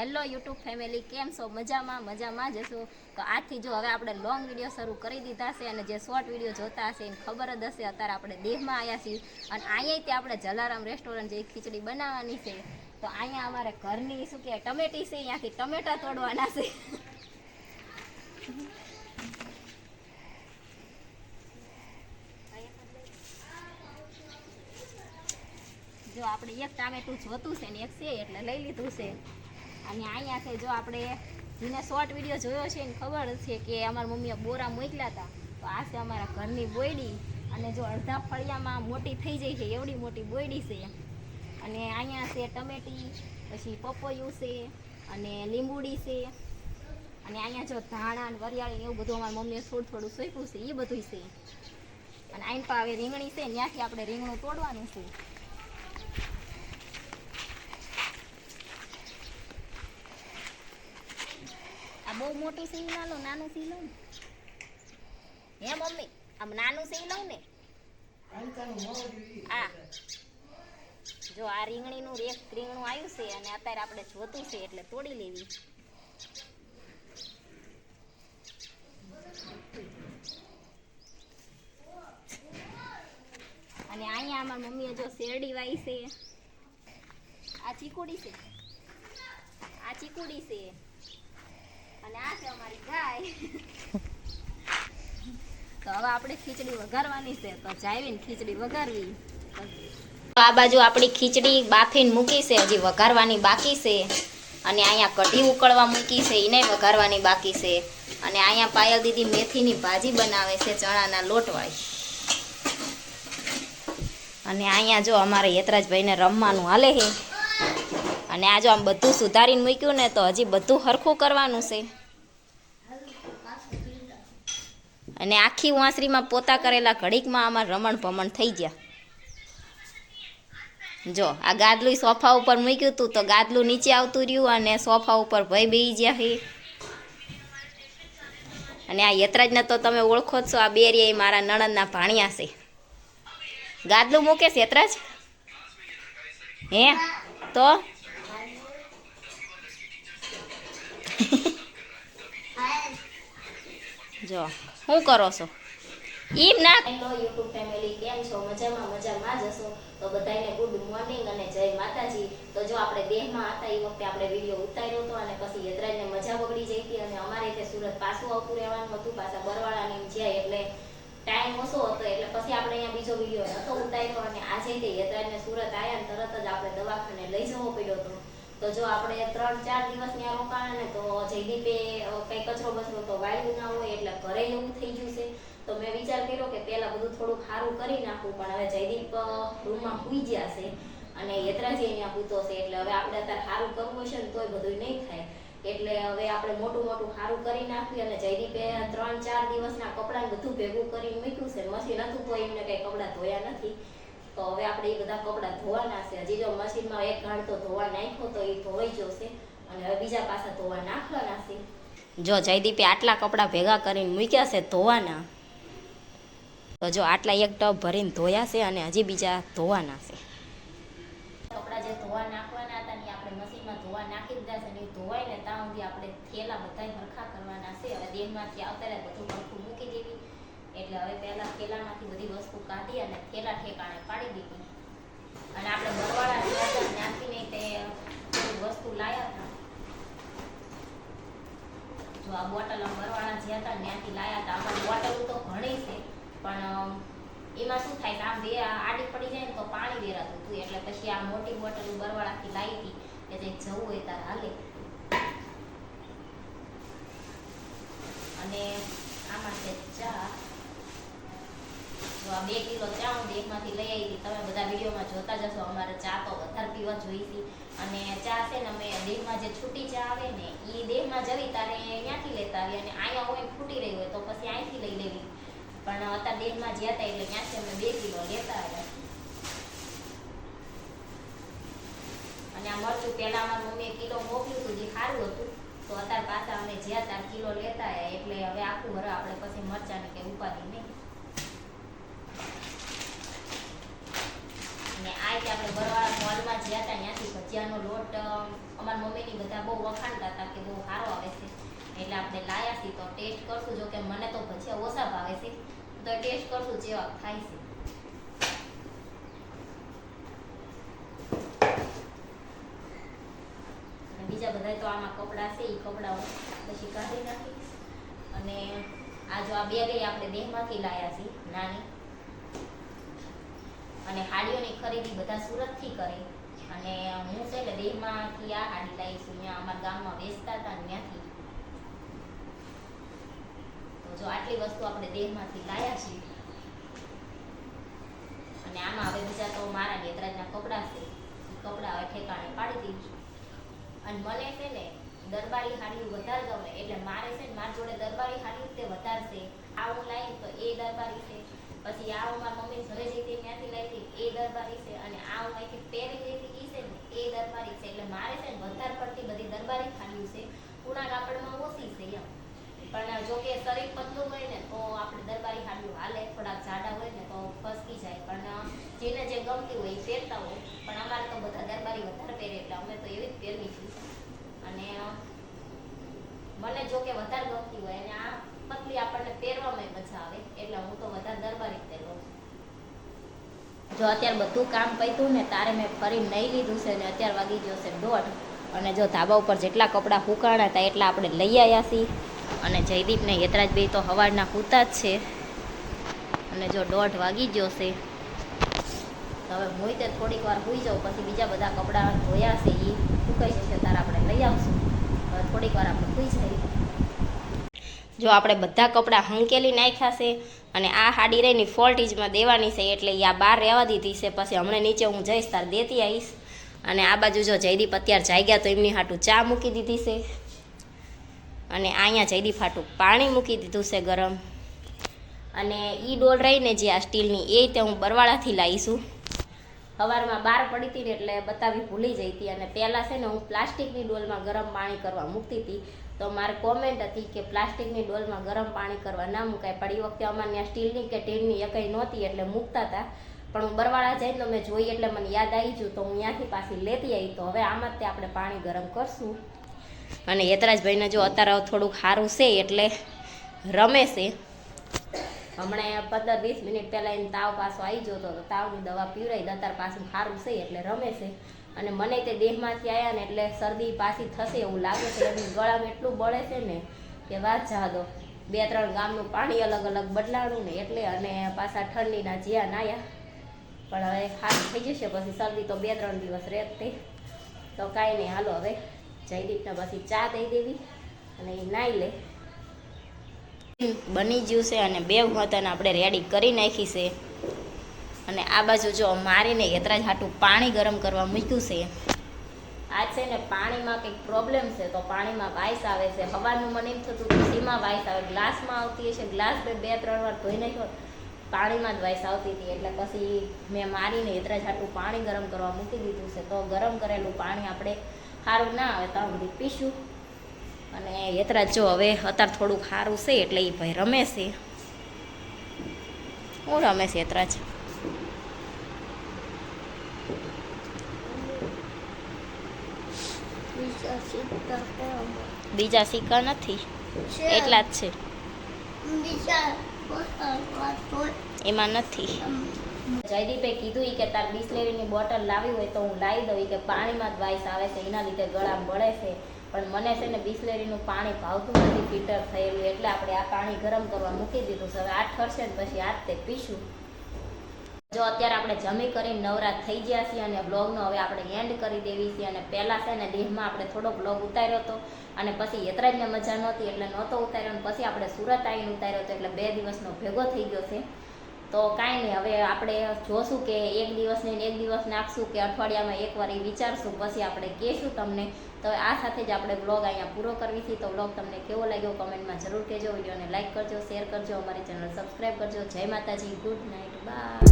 Hello YouTube family, કેમ છો? મજામાં મજામાં જ તો આજથી જો હવે આપણે લોંગ વીડિયો શરૂ કરી દીધા છે અને જે શોર્ટ વીડિયો જોતા હશે એને ખબર જ હશે, અત્યારે આપણે દેહમાં આવ્યા છીએ. અને અહીંયા ત્યાં આપણે જલારામ રેસ્ટોરન્ટ જે ખીચડી બનાવવાની છે. તો અહીંયા અમારે ઘરની, શું કે ટમેટી છે અહીંયાથી ટમેટા તોડવાના છે. જો આપણે એક ટામેટું જોતું છે ને એક છે એટલે લઈ લીધું છે. અને અહીંયા છે જો આપણે જેને શોર્ટ વીડિયો જોયો છે ને ખબર છે કે અમારા મમ્મીએ બોરા મોકલ્યા હતા. તો આ છે અમારા ઘરની બોયડી. અને જો અડધા ફળિયામાં મોટી થઈ જાય છે, એવડી મોટી બોયડી છે. અને અહીંયા છે ટમેટી, પછી પપૈયું છે, અને લીંબુડી છે. અને અહીંયા જો ધાણા ને વરિયાળી એવું બધું અમારા મમ્મીએ થોડું થોડું સોંપ્યું છે એ બધું છે. અને આઈન પાસે રીંગણી છે ત્યાંથી આપણે રીંગણું તોડવાનું છે. આ બહુ મોટું સિંગ ના લો, નાનું સી લઉં હે, મમ્મી? આમ નાનું સી લઉં ને. આ જો આ રીંગણીનું એક રીંગણું આવ્યું છે અને અત્યારે આપણે જોતું છે એટલે તોડી લેવી. અને અહીંયા અમારા મમ્મીએ જો શેરડી વાઈ છે. આ ચીકુડી છે. આ ચીકુડી છે. અને આ છે અમારી ગાય. તો હવે આપણે ખીચડી વઘારવાની છે, તો જાવીને ખીચડી વઘારવી. આ બાજુ આપણી ખીચડી બાફીને મૂકી છે, હજી વઘારવાની બાકી છે. અને અહીંયા કઢી ઉકળવા મૂકી છે એને વઘારવાની બાકી છે. અને અહીંયા પાયલ દીદી મેથીની ભાજી બનાવે છે, ચણાના લોટવાળી. અને અહીંયા જો અમારે યતરાજભાઈને રમવાનું હાલે છે અને આ જો આમ બધું સુધારીને મૂક્યું ને તો હજી બધું હરખું કરવાનું છે. અને આખી વાંસરીમાં પોતા કરેલા ઘડીકમાં આમાં રમણ ભમણ થઈ ગયા. જો, આ ગાદલું સોફા ઉપર મૂક્યું હતું તો ગાદલું નીચે આવતું રહ્યું અને સોફા ઉપર ભય બેહી ગયા છે અને આ યતરાજને તો તમે ઓળખો છો, આ બેરી એ મારા નણંદના ભાણિયા છે. ગાદલું મૂકે છે યતરાજ? હે? તો? જો શું કરો છો? ઈમ ના હેલો યુટ્યુબ ફેમિલી કેમ છો? મજામાં મજામાં જ હશો? તો બધાને ગુડ મોર્નિંગ અને જય માતાજી. તો જો આપણે દેહમાં હતા, એ વખતે આપણે વીડિયો ઉતાર્યો હતો અને પછી યદરાજને મજા બગડી જઈ હતી અને અમારે તે સુરત પાછું આવતું રહેવાનું હતું, પાછા બરવાળાની એમ જાય એટલે ટાઈમ ઓછો હતો, એટલે પછી આપણે અહીંયા બીજો વીડિયો નતો ઉતાર્યો અને આજે તે યદરાજને સુરત આવ્યા તરત જ આપણે દવાખાને લઈ જવો પડ્યો હતો. તો જો આપણે ત્રણ ચાર દિવસ ત્યાં રોકાણ ને તો જયદીપે કચરો બચરો તો વાળ્યું ના હોય એટલે ઘરે એવું થઈ ગયું છે. તો મેં વિચાર કર્યો કે પહેલા બધું થોડું સારું કરી નાખું, પણ હવે જયદીપ રૂમમાં સૂઈ ગયા છે અને યતરાજી અહીંયા પૂતો છે એટલે હવે આપણે અત્યારે સારું કરવું હશે ને તોય બધું નહીં થાય. એટલે હવે આપણે મોટું મોટું સારું કરી નાખ્યું અને જયદીપે ત્રણ ચાર દિવસના કપડાં બધું ભેગું કરીને મૂક્યું છે. મશીન હતું તો એમને કઈ કપડાં ધોયા નથી. તો હવે આપણે એ બધા કપડાં ધોવાના છે. હજી જો મશીનમાં એક ઘાણ તો ધોવા નાખ્યો તો એ ધોવાઈ જશે અને હવે બીજા પાછા ધોવા નાખવાના છે. જો જયદીપે આટલા કપડાં ભેગા કરીને મૂક્યા છે ધોવાના, તો જો આટલા એક ટબ ભરીને ધોયા છે અને હજી બીજા ધોવાના છે. કપડાં જે ધોવા નાખવાના હતા ને આપણે મશીનમાં ધોવા નાખી દીધા છે ને ધોવાય ને ત્યાં સુધી આપણે થેલા બધા હરખા કરવાના છે. હવે દેનમાંથી આવતા બધું હરખું મૂકી દેવી. એટલે હવે પહેલા થેલામાંથી બધી વસ્તુ કાઢી અને થેલા ઠેકાણે પાડી દીધી. અને આપણે બરવાળા ગયા હતા ત્યાંથી તે બધી વસ્તુ લાયા હતા જો આ બોટલ ભરવાના જે હતા ત્યાંથી લાયા હતા આપણે બોટલ તો ઘણી છે. પણ એમાં શું થાય કે આમ બે આડી પડી જાય ને તો પાણી વેરાતું હતું. એટલે પછી આ મોટી બોટલ બરવાળાથી લાવી હતી કે જે જવું હોય ત્યારે હાલે અને આમાં છે ચા જો આ બે કિલો ચા હું દેશમાંથી લઈ આવી હતી. તમે બધા વિડીયોમાં જોતા જશો અમારે ચા તો વધારે પીવા જોઈ હતી. અને ચા છે ને અમે દેહમાં જે છૂટી ચા આવે ને, એ દેહમાં જવી તારે ત્યાંથી લેતા આવી અને અહીંયા હોય ફૂટી રહી હોય તો પછી અહીંથી લઈ લેવી. પણ અત્યારે દેહમાં જ્યાં હતા એટલે ત્યાંથી અમે બે કિલો લેતા આવ્યા. અને આ મરચું પહેલાં અમારી મમ્મીએ કિલો મોકલ્યું હતું, જે સારું હતું. તો અત્યારે પાછા અમે જ્યાં ત્યાં કિલો લેતા આવ્યા, એટલે હવે આખું વર આપણે પછી મરચાંની કંઈ ઉપાધિ નહીં અને આ રીતે આપણે બરવાળા મોલમાં ગયા હતા ત્યાંથી ભજીયાનો લોટ અમારા મમ્મીની બધા બહુ વખાણતા હતા કે બહુ સારો આવે છે. એટલે આપણે લાયા છીએ તો ટેસ્ટ કરશું, જો કે મને તો ભજીયા ઓછા ભાવે છે. તો ટેસ્ટ કરશું જેવા થાય છે. બીજા બધા તો આમાં કપડાં છે એ કપડાઓ પછી કાઢી નાખીશ. અને આ જો આ બે ગઈ આપણે દેહમાંથી લાયા છીએ, નાની. અને હાડીઓની ખરીદી બધા સુરતથી કરી. અને હું છે ને દેહમાંથી આ હાડી લાવી છું. અહીંયા અમારા ગામમાં વેચતા હતા ત્યાંથી. તો જો આટલી વસ્તુ આપણે દેહમાંથી લાયા છીએ. અને આમાં હવે બીજા તો મારા નેત્રાજના કપડાં છે. એ કપડાં હવે ઠેકાણે પાડી દીધું અને મને છે ને દરબારી હાડીઓ વધારે ગમે. એટલે મારે છે ને મારી જોડે દરબારી હાડીઓ તે વધારશે આવું હું તો એ દરબારી છે. પછી આ હું મમ્મી ઘરે જઈ હતી ત્યાંથી લઈ હતી એ દરબારી છે અને આ હું અહીંથી પહેરી જઈ હતી છે ને એ દરબારી છે. એટલે મારે છે ને વધારે પડતી બધી દરબારી ખાલી છે. પૂણા કાપડમાં ઓછી છે એમ. પણ જો કે શરીર પતલું હોય ને તો આપણે દરબારી ખાલી હાલે. થોડાક જાડા હોય ને તો ફસકી જાય. પણ જેને જે ગમતી હોય એ પહેરતા હોય. પણ અમારે તો બધા દરબારી વધારે પહેરે એટલે અમે તો એવી જ પહેરવી છીએ. અને મને જો કે વધારે ગમતી હોય અને આ પતલી આપણને પહેરવામાં મજા આવે. એટલે હું તો વધારે દરબારી પહેરું જો અત્યારે બધું કામ પૈતું ને તારે મેં ફરી નહીં લીધું છે ને અત્યારે વાગી ગયો છે દોઢ. અને જો ધાબા ઉપર જેટલા કપડાં હુકાણા હતા એટલા આપણે લઈ આવ્યા છીએ અને જયદીપ ને યતરાજ બે તો હવાડના હુતા જ છે. અને જો દોઢ વાગી ગયો છે હવે હું તે થોડીક વાર સુઈ જાઉં, પછી બીજા બધા કપડાં ધોયા છે એ સુકાઈ જશે ત્યારે આપણે લઈ આવશું. હવે થોડીક વાર આપણે સુઈ જઈએ. જો આપણે બધા કપડાં હંકેલી નાખ્યા છે અને આ હાડી રહીને ફોલ્ટીજમાં દેવાની છે એટલે આ બહાર રહેવા દીધી છે. પછી હમણાં નીચે હું જઈશ, તાર દેતી આવીશ. અને આ બાજુ જો જયદીપ અત્યારે જાગ્યા તો એમની હાટું ચા મૂકી દીધી છે. અને અહીંયા જયદીપ હાટું પાણી મૂકી દીધું છે ગરમ. અને એ ડોલ રહીને જે આ સ્ટીલની, એ તે હું બરવાળાથી લાવીશું સવારમાં બહાર પડી હતી ને એટલે બતાવી ભૂલી જઈ હતી. અને પહેલાં છે ને હું પ્લાસ્ટિકની ડોલમાં ગરમ પાણી કરવા મૂકતી હતી. તો મારે કોમેન્ટ હતી કે પ્લાસ્ટિકની ડોલમાં ગરમ પાણી કરવા ના મુકાય. પણ એ વખતે અમારે ત્યાં સ્ટીલની કે ટીનની એકઈ કંઈ નહોતી એટલે મૂકતા હતા. પણ હું બરવાળા જઈને તો મેં જોઈ એટલે મને યાદ આવી ગયું તો હું ત્યાંથી પાછી લેતી આવી. તો હવે આમાં તે આપણે પાણી ગરમ કરશું. અને યતરાજભાઈને જો અત્યારે થોડુંક સારું છે એટલે રમે છે. હમણાં પંદર વીસ મિનિટ પહેલાં એને તાવ પાછો આવી જતો તો તાવની દવા પીવડાવી દતાર પાછું સારું છે એટલે રમે છે. અને મને તે દેહમાંથી આવ્યા ને એટલે શરદી પાછી થશે એવું લાગે છે. એટલે ગળામાં એટલું બળે છે ને કે વાત જાદો બે ત્રણ ગામનું પાણી અલગ અલગ બદલાણું ને એટલે અને પાછા ઠંડીના જ્યાં નાયા પણ હવે ખાસ થઈ જશે, પછી શરદી તો બે ત્રણ દિવસ રહેતે તો. કાંઈ નહીં, હાલો હવે જયદીપને પછી ચા દઈ દેવી અને એ નાહી લે. બની ગયું છે અને બે મતન આપણે રેડી કરી નાખી છે. અને આ બાજુ જો મારીને યતરાજ હાટું પાણી ગરમ કરવા મૂક્યું છે. આ છે ને પાણીમાં કંઈક પ્રોબ્લેમ છે, તો પાણીમાં વાઇસ આવે છે. હવાનું મને એમ થતું હતું સીમાં વાઇસ આવે, ગ્લાસમાં આવતી હશે, ગ્લાસ બે બે, ત્રણ વાર ધોઈ નાખ્યો, પાણીમાં જ વાઇસ આવતી હતી. એટલે પછી મેં મારીને યતરાજ હાટું પાણી ગરમ કરવા મૂકી દીધું છે. તો ગરમ કરેલું પાણી આપણે સારું ના આવે, તો સુધી પીશું. અને યતરાજ જો હવે અત્યારે થોડુંક સારું છે, એટલે એ ભાઈ રમે છે. હું રમે છે યતરાજ? બીજા સિક્કા નથી. એટલા જ છે. એમાં નથી. જયદીપે કીધું કે તાર બિસ્લેરીની બોટલ લાવી હોય તો હું લાવી દઉં. કે પાણીમાં જ વાઇસ આવે છે એના લીધે ગળા બળે છે. પણ મને છે ને બિસ્લેરીનું પાણી ભાવતું નથી ફિલ્ટર થયેલું. એટલે આપણે આ પાણી ગરમ કરવા મૂકી દીધું છે. હવે આ ઠરશે ને પછી આ તે પીશું. જો અત્યારે આપણે જમી કરીને નવરાત થઈ ગયા છીએ અને બ્લોગનો હવે આપણે એન્ડ કરી દેવી છીએ અને પહેલાં છે ને દેહમાં આપણે થોડો બ્લોગ ઉતાર્યો હતો અને પછી યતરાજને મજા નહોતી એટલે નહોતો ઉતાર્યો અને પછી આપણે સુરત આવીને ઉતાર્યો હતો એટલે બે દિવસનો ભેગો થઈ ગયો છે. તો કાંઈ નહીં, હવે આપણે જોશું કે એક દિવસને એક દિવસ નાખશું કે અઠવાડિયામાં એકવાર એ વિચારશું, પછી આપણે કહેશું તમને. તો આ સાથે જ આપણે બ્લોગ અહીંયા પૂરો કરવી છે. તો બ્લોગ તમને કેવો લાગ્યો કમેન્ટમાં જરૂર કહેજો. વિડીયોને લાઇક કરજો શેર કરજો, અમારી ચેનલ સબસ્ક્રાઈબ કરજો. જય માતાજી ગુડ નાઇટ બાય